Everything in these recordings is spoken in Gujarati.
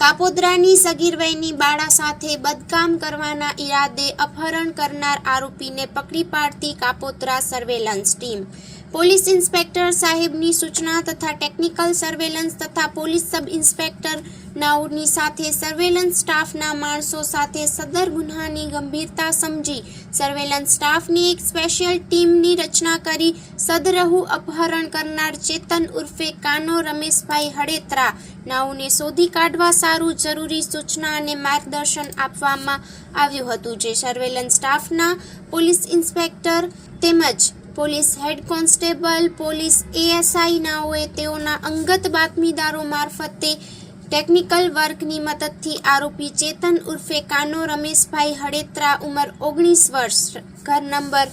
કાપોદ્રાની સગીરવયની બાળા સાથે બદકામ કરવાના ઈરાદે અપહરણ કરનાર આરોપીને પકડી પાડતી Kapodra surveillance team. Police inspector સાહેબની સૂચના તથા ટેકનિકલ સર્વેલન્સ તથા પોલીસ સબ ઇન્સ્પેક્ટર નાઓની સાથે સર્વેલન્સ સ્ટાફના માણસો સાથે સદર ગુન્હાની ગંભીરતા સમજી સર્વેલન્સ સ્ટાફની એક સ્પેશિયલ ટીમની રચના કરી સદરહુ અપહરણ કરનાર ચેતન ઉર્ફે કાનો રમેશભાઈ હડેત્રા નાઉને શોધી કાઢવા સારું જરૂરી સૂચના અને માર્ગદર્શન આપવામાં આવ્યું હતું, જે સર્વેલન્સ સ્ટાફના પોલીસ ઇન્સ્પેક્ટર તેમજ police head constable, police ASI હોય તેઓના અંગત બાતમીદારો મારફતે ટેકનિકલ વર્કની મદદથી આરોપી ચેતન ઉર્ફે કાનો રમેશભાઈ હડેત્રા ઉંમર ઓગણીસ વર્ષ, ઘર નંબર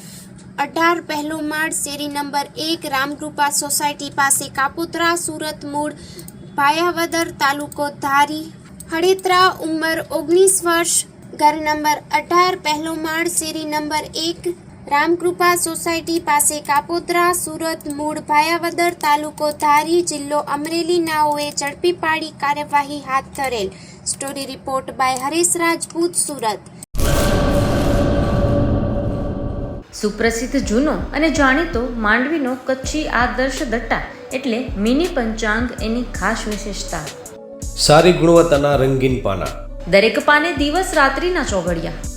અઢાર પહેલો માળ, શેરી નંબર એક, રામકૃપા સોસાયટી પાસે કાપોત્રા, સુરત મૂળ, ભાયાવદર તાલુકો ધારી. હડેત્રા ઉંમર ઓગણીસ વર્ષ, ઘર નંબર અઢાર પહેલો માળ, શેરી નંબર એક રામકૃપા સોસાયટી પાસે કાપોદ્રા સુરત મૂળ ભાયાવદર તાલુકો ધારી જિલ્લો અમરેલી નાઓએ ઝડપી પાડી કાર્યવાહી હાથ ધરેલ. Story report by Haresh Rajput Surat. સુપ્રસિદ્ધ જૂનો અને જાણીતો માંડવીનો કચ્છી આદર્શ દટ્ટા એટલે મિની પંચાંગ એની ખાસ વિશેષતા. સારી ગુણવત્તાના રંગીન પાના. દરેક પાને દિવસ રાત્રિના ચોઘડિયા.